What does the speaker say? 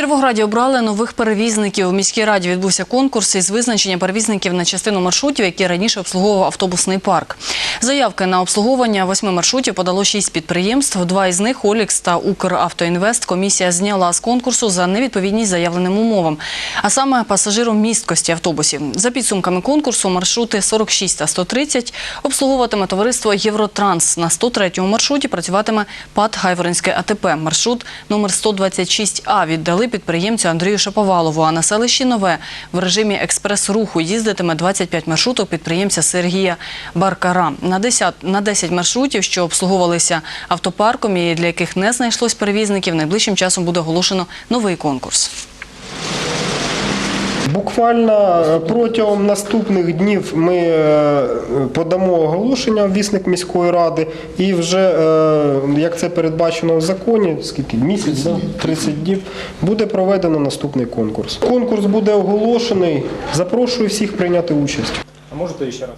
Кіровограді обрали нових перевізників. У міській раді відбувся конкурс із визначення перевізників на частину маршрутів, які раніше обслуговував автобусний парк. Заявки на обслуговування восьми маршрутів подало шість підприємств. Два із них Олікс та Укравтоінвест. Комісія зняла з конкурсу за невідповідність заявленим умовам, а саме пасажиром місткості автобусів. За підсумками конкурсу маршрути 46 та 130 обслуговуватиме товариство Євротранс. На 103-му маршруті працюватиме ПАД Гайворонське АТП. Маршрут номер 126А віддали підприємцю Андрію Шаповалову. А на селищі Нове в режимі експрес-руху їздитиме 25 маршруток підприємця Сергія Баркара. На 10, на 10 маршрутів, що обслуговувалися автопарком і для яких не знайшлось перевізників, найближчим часом буде оголошено новий конкурс. Буквально е, протягом наступних днів ми е, подамо оголошення в вісник міської ради, і вже е, як це передбачено в законі, скільки місяць, да? 30 днів, буде проведено наступний конкурс. Конкурс буде оголошений. Запрошую всіх прийняти участь. А можете ще раз?